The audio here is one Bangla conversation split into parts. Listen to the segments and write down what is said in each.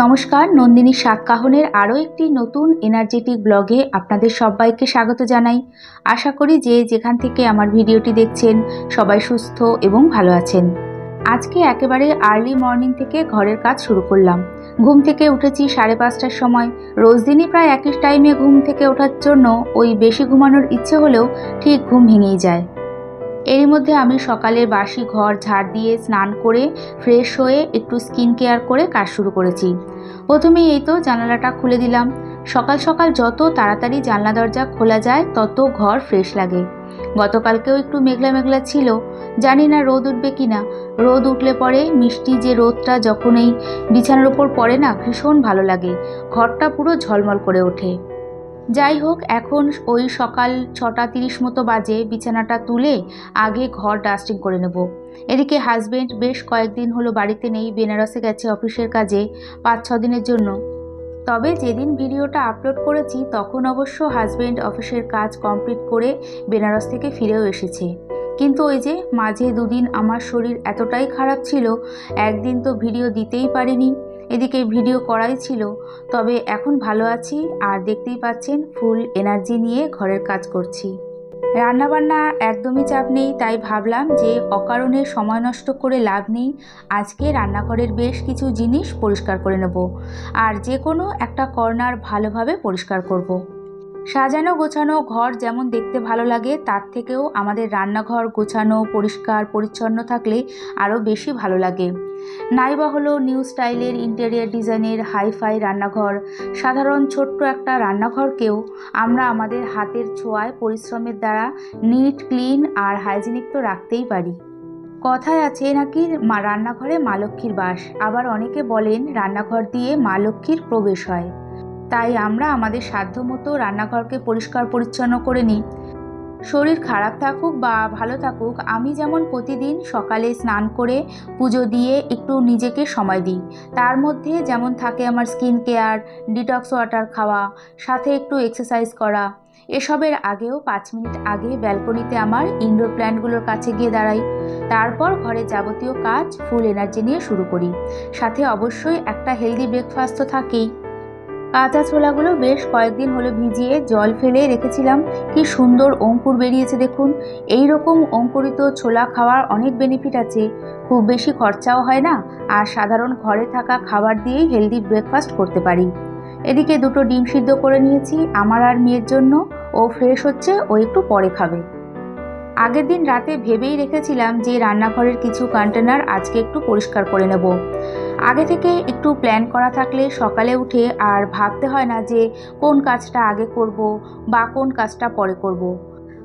নমস্কার, নন্দিনী সাতকাহনের আরও একটি নতুন এনার্জেটিক ব্লগে আপনাদের সবাইকে স্বাগত জানাই। আশা করি যে যেখান থেকে আমার ভিডিওটি দেখছেন, সবাই সুস্থ এবং ভালো আছেন। আজকে একেবারে আর্লি মর্নিং থেকে ঘরের কাজ শুরু করলাম। ঘুম থেকে উঠেছি সাড়ে পাঁচটার সময়। রোজ দিনই প্রায় একই টাইমে ঘুম থেকে ওঠার জন্য ওই বেশি ঘুমানোর ইচ্ছে হলেও ঠিক ঘুম ভেঙেই যায়। এরই মধ্যে আমি সকালের বাসি ঘর ঝাড় দিয়ে স্নান করে ফ্রেশ হয়ে একটু স্কিন কেয়ার করে কাজ শুরু করেছি। প্রথমেই এই তো জানালাটা খুলে দিলাম। সকাল সকাল যত তাড়াতাড়ি জানলা দরজা খোলা যায়, তত ঘর ফ্রেশ লাগে। গতকালকেও একটু মেঘলা মেঘলা ছিল। জানি না রোদ উঠবে কি না রোদ উঠলে পরে মিষ্টি যে রোদটা যখন এই বিছানার ওপর পড়ে না, ভীষণ ভালো লাগে। ঘরটা পুরো ঝলমল করে ওঠে। যাই হোক এখন ওই সকাল ছটা তিরিশ মতো বাজে, বিছানাটা তুলে আগে ঘর ডাস্টিং করে নেব। এদিকে হাজবেন্ড বেশ কয়েকদিন হলো বাড়িতে নেই, বেনারসে গেছে অফিসের কাজে পাঁচ ছ দিনের জন্য। তবে যেদিন ভিডিওটা আপলোড করেছি, তখন অবশ্য হাজব্যান্ড অফিসের কাজ কমপ্লিট করে বেনারস থেকে ফিরেও এসেছে। কিন্তু ওই যে, মাঝে দুদিন আমার শরীর এতটাই খারাপ ছিল, একদিন তো ভিডিও দিতেই পারিনি। এদিকে ভিডিও করাই ছিল। তবে এখন ভালো আছি আর দেখতেই পাচ্ছেন ফুল এনার্জি নিয়ে ঘরের কাজ করছি। রান্নাবান্না একদমই চাপ নেই, তাই ভাবলাম যে অকারণে সময় নষ্ট করে লাভ নেই, আজকে রান্নাঘরের বেশ কিছু জিনিস পরিষ্কার করে নেব। আর যে কোনো একটা কর্নার ভালোভাবে পরিষ্কার করব। সাজানো গোছানো ঘর যেমন দেখতে ভালো লাগে, তার থেকেও আমাদের রান্নাঘর গোছানো, পরিষ্কার, পরিচ্ছন্ন থাকলে আরও বেশি ভালো লাগে। নাইবা হলো নিউ স্টাইলের ইন্টেরিয়ার ডিজাইনের হাইফাই রান্নাঘর। সাধারণ ছোট্ট একটা রান্নাঘরকেও আমরা আমাদের হাতের ছোঁয়ায় পরিশ্রমের দ্বারা নিট, ক্লিন আর হাইজিনিক তো রাখতেই পারি। কথায় আছে নাকি রান্নাঘরে মা লক্ষ্মীর বাস। আবার অনেকে বলেন, রান্নাঘর দিয়ে মা লক্ষ্মীর প্রবেশ হয়। তাই আমরা আমাদের সাধ্যমতো রান্নাঘরকে পরিষ্কার পরিচ্ছন্ন করে নিই। শরীর খারাপ থাকুক বা ভালো থাকুক, আমি যেমন প্রতিদিন সকালে স্নান করে পুজো দিয়ে একটু নিজেকে সময় দিই। তার মধ্যে যেমন থাকে আমার স্কিন কেয়ার, ডিটক্স ওয়াটার খাওয়া, সাথে একটু এক্সারসাইজ করা। এসবের আগেও পাঁচ মিনিট আগে ব্যালকনিতে আমার ইনডোর প্ল্যান্টগুলোর কাছে গিয়ে দাঁড়াই। তারপর ঘরে যাবতীয় কাজ ফুল এনার্জি নিয়ে শুরু করি। সাথে অবশ্যই একটা হেলদি ব্রেকফাস্ট তো থাকেই। কাঁচা ছোলাগুলো বেশ কয়েকদিন হলো ভিজিয়ে জল ফেলে রেখেছিলাম। কি সুন্দর অঙ্কুর বেরিয়েছে দেখুন। এই রকম অঙ্কুরিত ছোলা খাওয়ার অনেক বেনিফিট আছে। খুব বেশি খরচাও হয় না আর সাধারণ ঘরে থাকা খাবার দিয়েই হেলদি ব্রেকফাস্ট করতে পারি। এদিকে দুটো ডিম সিদ্ধ করে নিয়েছি আমার আর মেয়ের জন্য। ও ফ্রেশ হচ্ছে, ও একটু পরে খাবে। আগের দিন রাতে ভেবেই রেখেছিলাম যে রান্নাঘরের কিছু কন্টেনার আজকে একটু পরিষ্কার করে নেব। আগে থেকে একটু প্ল্যান করা থাকলে সকালে উঠে আর ভাবতে হয় না যে কোন কাজটা আগে করব বা কোন কাজটা পরে করব।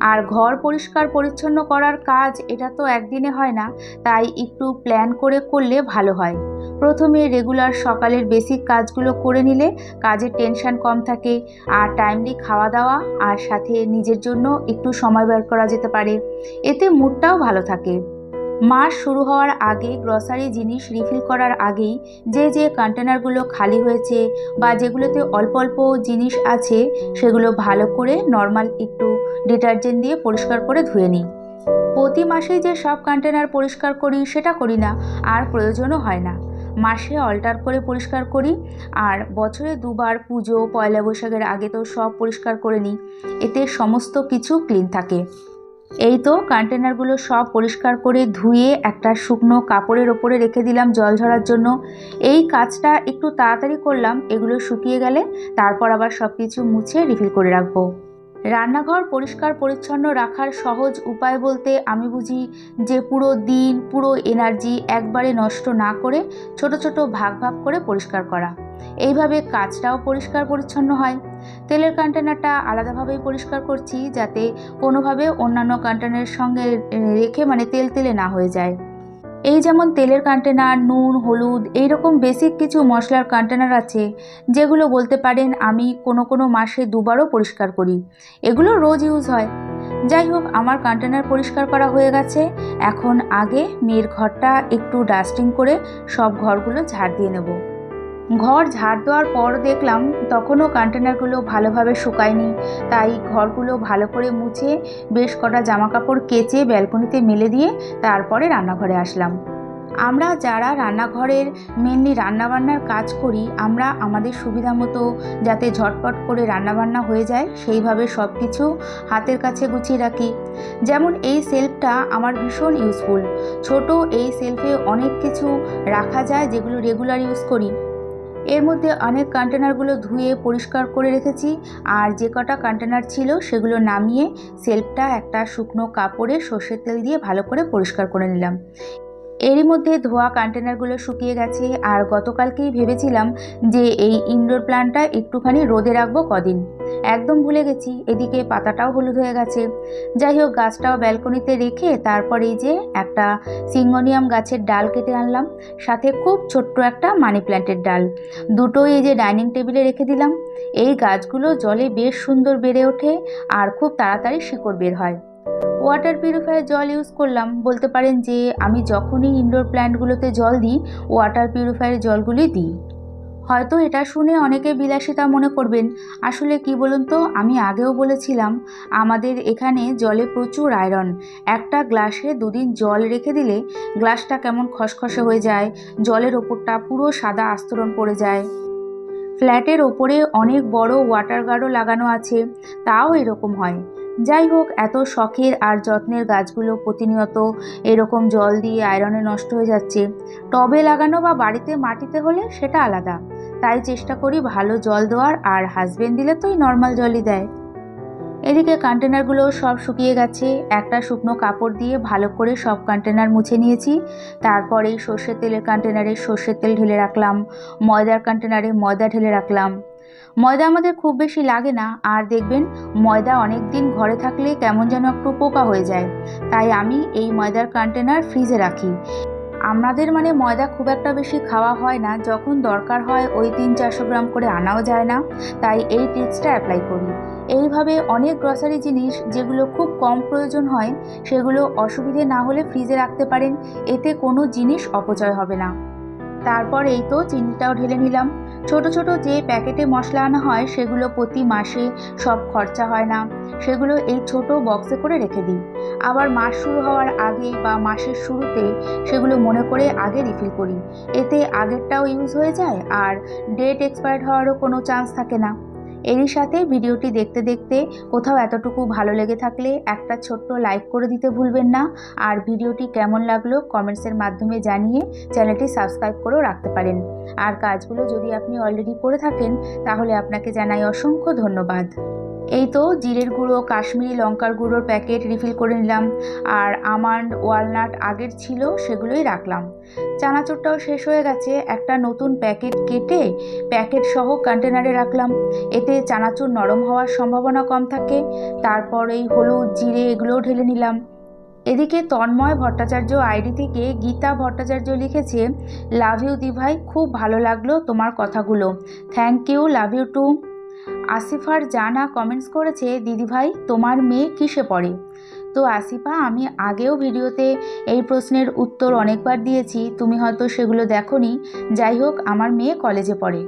আর ঘর পরিষ্কার পরিচ্ছন্ন করার কাজ এটা তো একদিনে হয় না, তাই একটু প্ল্যান করে করলে ভালো হয়। প্রথমে রেগুলার সকালের বেসিক কাজগুলো করে নিলে কাজের টেনশন কম থাকে, আর টাইমলি খাওয়া দাওয়া আর সাথে নিজের জন্য একটু সময় বের করা যেতে পারে। এতে মুডটাও ভালো থাকে। মাস শুরু হওয়ার আগে গ্রসারি জিনিস রিফিল করার আগেই যে যে কন্টেনারগুলো খালি হয়েছে বা যেগুলোতে অল্প অল্প জিনিস আছে, সেগুলো ভালো করে নর্মাল একটু ডিটারজেন্ট দিয়ে পরিষ্কার করে ধুয়ে নিই। প্রতি মাসেই যে সব কন্টেনার পরিষ্কার করি, সেটা করি না, আর প্রয়োজনও হয় না। মাসে অল্টার করে পরিষ্কার করি, আর বছরে দুবার পুজো, পয়লা বৈশাখের আগে তো সব পরিষ্কার করে নিই। এতে সমস্ত কিছু ক্লিন থাকে। এই তো কন্টেনারগুলো সব পরিষ্কার করে ধুয়ে একটা শুকনো কাপড়ের ওপরে রেখে দিলাম জল ঝরার জন্য। এই কাজটা একটু তাড়াতাড়ি করলাম, এগুলো শুকিয়ে গেলে, তারপর আবার সব কিছু মুছে রিফিল করে রাখব। রান্নাঘর পরিষ্কার পরিচ্ছন্ন রাখার সহজ উপায় বলতে আমি বুঝি যে পুরো দিন, পুরো এনার্জি একবারে নষ্ট না করে ছোট ছোট ভাগ ভাগ করে পরিষ্কার করা। এইভাবে কাজটাও পরিষ্কার পরিচ্ছন্ন হয়। তেলের কন্টেনারটা আলাদাভাবেই পরিষ্কার করছি যাতে কোনোভাবে অন্যান্য কন্টেনারের সঙ্গে রেখে মানে তেল তেলে না হয়ে যায়। এই যেমন তেলের কন্টেনার নুন, হলুদ এই রকম বেসিক কিছু মশলার কন্টেনার আছে, যেগুলো বলতে পারেন আমি কোনো কোনো মাসে দুবারও পরিষ্কার করি। এগুলো রোজ ইউজ হয়। যাই হোক, আমার কন্টেনার পরিষ্কার করা হয়ে গেছে। এখন আগে মেয়ের ঘরটা একটু ডাস্টিং করে সব ঘরগুলো ঝাড় দিয়ে নেব। ঘর ঝাড় দেওয়ার পর দেখলাম তখনও কন্টেনারগুলো ভালোভাবে শুকায়নি। তাই ঘরগুলো ভালো করে মুছে বেশ কটা জামা কাপড় কেচে ব্যালকনিতে মেলে দিয়ে তারপরে রান্নাঘরে আসলাম। আমরা যারা রান্নাঘরের মেনলি রান্নাবান্নার কাজ করি, আমরা আমাদের সুবিধা মতো যাতে ঝটপট করে রান্নাবান্না হয়ে যায়, সেইভাবে সব কিছু হাতের কাছে গুছিয়ে রাখি। যেমন এই সেলফটা আমার ভীষণ ইউজফুল ছোট এই সেলফে অনেক কিছু রাখা যায় যেগুলো রেগুলার ইউজ করি। এর মধ্যে অনেক কন্টেনারগুলো ধুয়ে পরিষ্কার করে রেখেছি। আর যে কটা কন্টেনার ছিল সেগুলো নামিয়ে সেলফটা একটা শুকনো কাপড়ে সর্ষের তেল দিয়ে ভালো করে পরিষ্কার করে নিলাম। এরই মধ্যে ধোয়া কন্টেনারগুলো শুকিয়ে গেছে। আর গতকালকেই ভেবেছিলাম যে এই ইনডোর প্ল্যান্টটা একটুখানি রোদে রাখব কদিন। একদম ভুলে গেছি, এদিকে পাতাটাও হলুদ হয়ে গেছে। যাই হোক, গাছটাও ব্যালকনিতে রেখে তারপরে এই যে একটা সিঙ্গোনিয়াম গাছের ডাল কেটে আনলাম, সাথে খুব ছোট্ট একটা মানি প্ল্যান্টের ডাল। দুটোই এই যে ডাইনিং টেবিলে রেখে দিলাম। এই গাছগুলো জলে বেশ সুন্দর বেড়ে ওঠে আর খুব তাড়াতাড়ি শিকড় বের হয়। ওয়াটার পিউরিফায়ার জল ইউজ করলাম। বলতে পারেন যে, আমি যখনই ইনডোর প্ল্যান্টগুলোতে জল দিই ওয়াটার পিউরিফায়ার জলগুলি দিই। হয়তো এটা শুনে অনেকে বিলাসিতা মনে করবেন। আসলে কি বলুন তো, আমি আগেও বলেছিলাম, আমাদের এখানে জলে প্রচুর আয়রন একটা গ্লাসে দুদিন জল রেখে দিলে গ্লাসটা কেমন খসখসে হয়ে যায়, জলের ওপরটা পুরো সাদা আস্তরণ পড়ে যায়। ফ্ল্যাটের ওপরে অনেক বড় ওয়াটার গার্ডও লাগানো আছে, তাও এরকম হয়। যাই হোক, এত শখের আর যত্নের গাছগুলো প্রতিনিয়ত এরকম জল দিয়ে আয়রনে নষ্ট হয়ে যাচ্ছে। টবে লাগানো বা বাড়িতে মাটিতে হলে সেটা আলাদা। তাই চেষ্টা করি ভালো জল দেওয়ার, আর হাজবেন্ড দিলে তোই নর্মাল জলই দেয়। এদিকে কন্টেনারগুলো সব শুকিয়ে গেছে। একটা শুকনো কাপড় দিয়ে ভালো করে সব কন্টেনার মুছে নিয়েছি। তারপর এই সর্ষের তেলের কন্টেনারে সর্ষের তেল ঢেলে রাখলাম। ময়দার কন্টেনারে ময়দা ঢেলে রাখলাম। ময়দা আমাদের খুব বেশি লাগে না, আর দেখবেন ময়দা অনেক দিন ঘরে থাকলে কেমন যেন একটু পোকা হয়ে যায়। তাই আমি এই ময়দার কন্টেনার ফ্রিজে রাখি। আমাদের মানে ময়দা খুব একটা বেশি খাওয়া হয় না, যখন দরকার হয় ওই তিন চারশো গ্রাম করে আনাও যায় না, তাই এই টিপসটা অ্যাপ্লাই করি। এইভাবে অনেক গ্রসারি জিনিস যেগুলো খুব কম প্রয়োজন হয়, সেগুলো অসুবিধে না হলে ফ্রিজে রাখতে পারেন, এতে কোনো জিনিস অপচয় হবে না। তারপর এই তো চিনিটাও ঢেলে নিলাম। ছোট ছোট যে প্যাকেটে মশলা আনা হয়, সেগুলো প্রতি মাসে সব খরচা হয় না। সেগুলো এই ছোট বক্সে করে রেখে দিই। আবার মাস শুরু হওয়ার আগে বা মাসের শুরুতে সেগুলো মনে করে আগে রিফিল করি। এতে আগেরটাও ইউজ হয়ে যায় আর ডেট এক্সপায়ার্ড হওয়ারও কোনো চান্স থাকে না। এরই সাথে ভিডিওটি দেখতে দেখতে কোথাও এতটুকু ভালো লেগে থাকলে একটা ছোট্ট লাইক করে দিতে ভুলবেন না। আর ভিডিওটি কেমন লাগল কমেন্টসের মাধ্যমে জানিয়ে চ্যানেলটি সাবস্ক্রাইব করেও রাখতে পারেন। আর কাজগুলো যদি আপনি অলরেডি করে থাকেন, তাহলে আপনাকে জানাই অসংখ্য ধন্যবাদ। এই তো জিরের গুঁড়ো, কাশ্মীরি লঙ্কার গুঁড়োর প্যাকেট রিফিল করে নিলাম। আর আমান্ড ওয়ালনাট আগের ছিল, সেগুলোই রাখলাম। চানাচুরটাও শেষ হয়ে গেছে। একটা নতুন প্যাকেট কেটে প্যাকেট সহ কন্টেনারে রাখলাম। এতে চানাচুর নরম হওয়ার সম্ভাবনা কম থাকে। তারপর এই হলুদ, জিরে এগুলোও ঢেলে নিলাম। এদিকে তন্ময় ভট্টাচার্য আইডি থেকে গীতা ভট্টাচার্য লিখেছে লাভ ইউ দিভাই, খুব ভালো লাগল তোমার কথাগুলো। Thank you love you too আসিফার জানা কমেন্টস করেছে দিদিভাই তোমার মেয়ে কিসে পড়ে? তো আসিফা, আমি আগেও ভিডিওতে এই প্রশ্নের উত্তর অনেকবার দিয়েছি, তুমি হয়তো সেগুলো দেখনি। যাই হোক, আমার মেয়ে কলেজে পড়ে।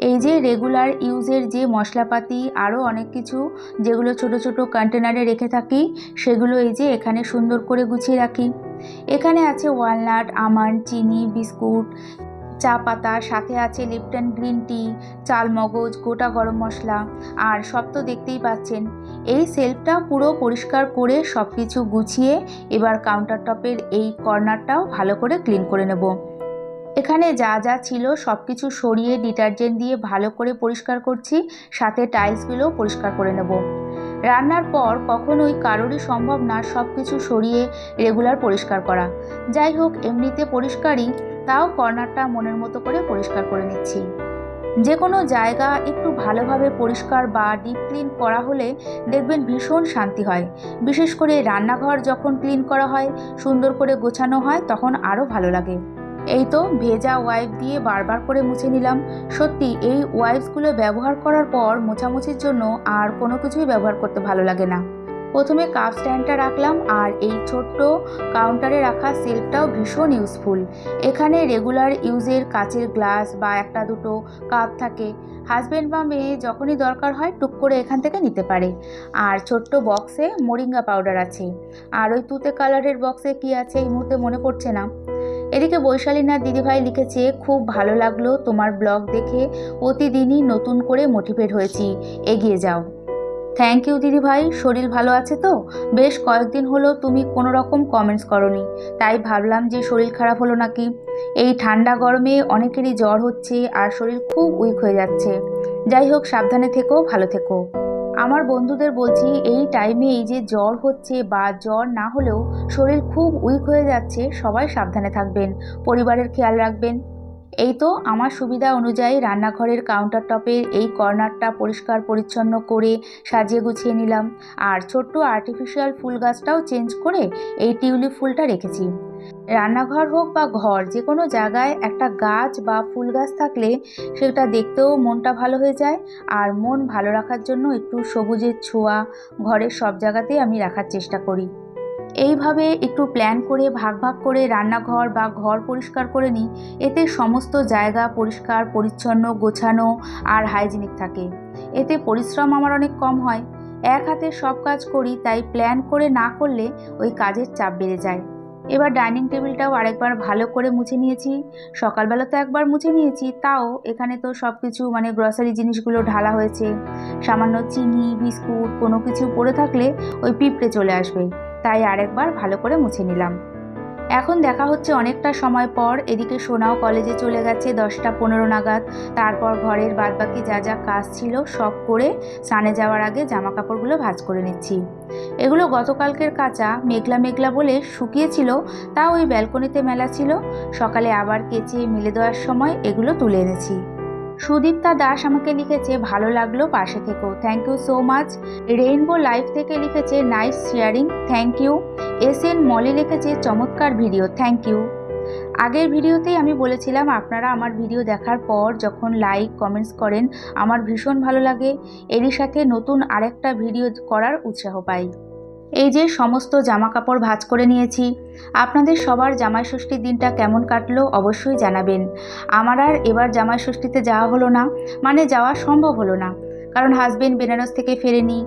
এই যে রেগুলার ইউজের যে মশলাপাতি আরও অনেক কিছু, যেগুলো ছোট ছোট কন্টেনারে রেখে থাকি, সেগুলো এই যে এখানে সুন্দর করে গুছিয়ে রাখি। এখানে আছে ওয়ালনাট আমন্ড চিনি বিস্কুট চা পাতা, সাথে আছে লিপটন গ্রিন টি, চাল মগজ, গোটা গরম মশলা। আর সব তো দেখতেই পাচ্ছেন। এই সেলফটা পুরো পরিষ্কার করে সব কিছু গুছিয়ে এবার কাউন্টার টপের এই কর্নারটাও ভালো করে ক্লিন করে নেব। এখানে যা যা ছিল সব কিছু সরিয়ে ডিটারজেন্ট দিয়ে ভালো করে পরিষ্কার করছি, সাথে টাইলসগুলোও পরিষ্কার করে নেব। রান্নার পর কখনোই কারোরই সম্ভব না সব কিছু সরিয়ে রেগুলার পরিষ্কার করা। যাই হোক, এমনিতে পরিষ্কারই। তাও কর্নারটা মনের মতো করে পরিষ্কার করে নিচ্ছি। যে কোনো জায়গা একটু ভালোভাবে পরিষ্কার বা ডিপ ক্লিন করা হলে দেখবেন ভীষণ শান্তি হয়। বিশেষ করে রান্নাঘর যখন ক্লিন করা হয়, সুন্দর করে গোছানো হয়, তখন আরও ভালো লাগে। এই তো ভেজা ওয়াইপ দিয়ে বারবার করে মুছে নিলাম। সত্যি, এই ওয়াইপসগুলো ব্যবহার করার পর মোছামুছির জন্য আর কোনো কিছুই ব্যবহার করতে ভালো লাগে না। প্রথমে কাপ স্ট্যান্ডটা রাখলাম আর এই ছোট্ট কাউন্টারে রাখা সেলফটাও ভীষণ ইউজফুল এখানে রেগুলার ইউজের কাচের গ্লাস বা একটা দুটো কাপ থাকে। হাজব্যান্ড বা মেয়ে যখনই দরকার হয় টুক করে এখান থেকে নিতে পারে। আর ছোট্ট বক্সে মোরিঙ্গা পাউডার আছে। আর ওই তুতে কালারের বক্সে কি আছে এই মুহূর্তে মনে পড়ছে না। এদিকে বৈশালীনার দিদিভাই লিখেছে, খুব ভালো লাগল তোমার ব্লগ দেখে। প্রতিদিনই নতুন করে মোটিভেট হয়েছি। এগিয়ে যাও। থ্যাংক ইউ দিদিভাই শরীর ভালো আছে তো? বেশ কয়েকদিন হলো তুমি কোনো রকম কমেন্টস করনি। তাই ভাবলাম যে শরীর খারাপ হলো নাকি? এই ঠান্ডা গরমে অনেকেরই জ্বর হচ্ছে আর শরীর খুব উইক হয়ে যাচ্ছে। যাই হোক, সাবধানে থেকো, ভালো থেকো। আমার বন্ধুদের বলছি, এই টাইমে এই যে জ্বর হচ্ছে বা জ্বর না হলেও শরীর খুব উইক হয়ে যাচ্ছে, সবাই সাবধানে থাকবেন। পরিবারের খেয়াল রাখবেন। এই তো আমার সুবিধা অনুযায়ী রান্নাঘরের কাউন্টার টপের এই কর্নারটা পরিষ্কার পরিচ্ছন্ন করে সাজিয়ে গুছিয়ে নিলাম। আর ছোট্ট আর্টিফিশিয়াল ফুল গাছটাও চেঞ্জ করে এই টিউলিপ ফুলটা রেখেছি। রান্নাঘর হোক বা ঘর, যে কোনো জায়গায় একটা গাছ বা ফুল গাছ থাকলে সেটা দেখতেও মনটা ভালো হয়ে যায়। আর মন ভালো রাখার জন্য একটু সবুজের ছোঁয়া ঘরের সব জায়গাতেই আমি রাখার চেষ্টা করি। এইভাবে একটু প্ল্যান করে, ভাগ ভাগ করে রান্নাঘর বা ঘর পরিষ্কার করে নিই। এতে সমস্ত জায়গা পরিষ্কার, পরিচ্ছন্ন, গোছানো আর হাইজিনিক থাকে। এতে পরিশ্রম আমার অনেক কম হয়। এক হাতে সব কাজ করি, তাই প্ল্যান করে না করলে ওই কাজের চাপ বেড়ে যায়। এবার ডাইনিং টেবিলটাও আরেকবার ভালো করে মুছে নিয়েছি। সকালবেলা তো একবার মুছে নিয়েছি, তাও এখানে তো সব কিছু মানে গ্রসারি জিনিসগুলো ঢালা হয়েছে। সামান্য চিনি, বিস্কুট কোনো কিছু পড়ে থাকলে ওই পিঁপড়ে চলে আসবে। তাই আরেকবার ভালো করে মুছে নিলাম। এখন দেখা হচ্ছে অনেকটা সময় পর, এদিকে সোনাও কলেজে চলে গেছে দশটা পনেরো নাগাদ। তারপর ঘরের বাদবাকি যা যা কাজ ছিল সব করে স্নানে যাওয়ার আগে জামা কাপড়গুলো ভাজ করে নিচ্ছি। এগুলো গতকালকের কাঁচা, মেঘলা মেঘলা বলে শুকিয়েছিল, তাও ওই ব্যালকনিতে মেলা ছিল। সকালে আবার কেচে মিলে দেওয়ার সময় এগুলো তুলে এনেছি। সুদীপ্তা দাস আমাকে লিখেছে, ভালো লাগল পাশে থেকেও thank you so much rainbow life থেকে লিখেছে nice sharing thank you S N মলে লিখেছে, চমৎকার ভিডিও থ্যাংক ইউ আগের ভিডিওতেই আমি বলেছিলাম, আপনারা আমার ভিডিও দেখার পর যখন লাইক কমেন্টস করেন, আমার ভীষণ ভালো লাগে। এরই সাথে নতুন আরেকটা ভিডিও করার উৎসাহ পাই। এই যে সমস্ত জামা কাপড় ভাঁজ করে নিয়েছি, আপনাদের সবার জামাই ষষ্ঠীর দিনটা কেমন কাটলো অবশ্যই জানাবেন। আমার আর এবার জামাই ষষ্ঠীতে যাওয়া হলো না মানে যাওয়া সম্ভব হলো না, কারণ হাজবেন্ড বেনারস থেকে ফেরেনি।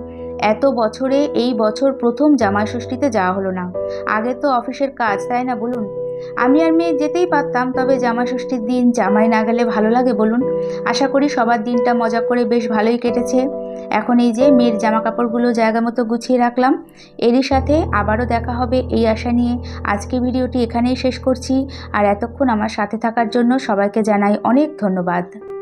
এত বছরে এই বছর প্রথম জামাই ষষ্ঠীতে যাওয়া হলো না। আগে তো অফিসের কাজ, তাই না বলুন? আমি আর মেয়ে যেতেই পারতাম, তবে জামাই ষষ্ঠীর দিন জামাই না গেলে ভালো লাগে বলুন। আশা করি সবার দিনটা মজা করে বেশ ভালোই কেটেছে। এখন এই যে মেয়ের জামা কাপড়গুলো জায়গা মতো গুছিয়ে রাখলাম। এরই সাথে আবারও দেখা হবে এই আশা নিয়ে। আজকে ভিডিওটি এখানেই শেষ করছি। আর এতক্ষণ আমার সাথে থাকার জন্য সবাইকে জানাই অনেক ধন্যবাদ।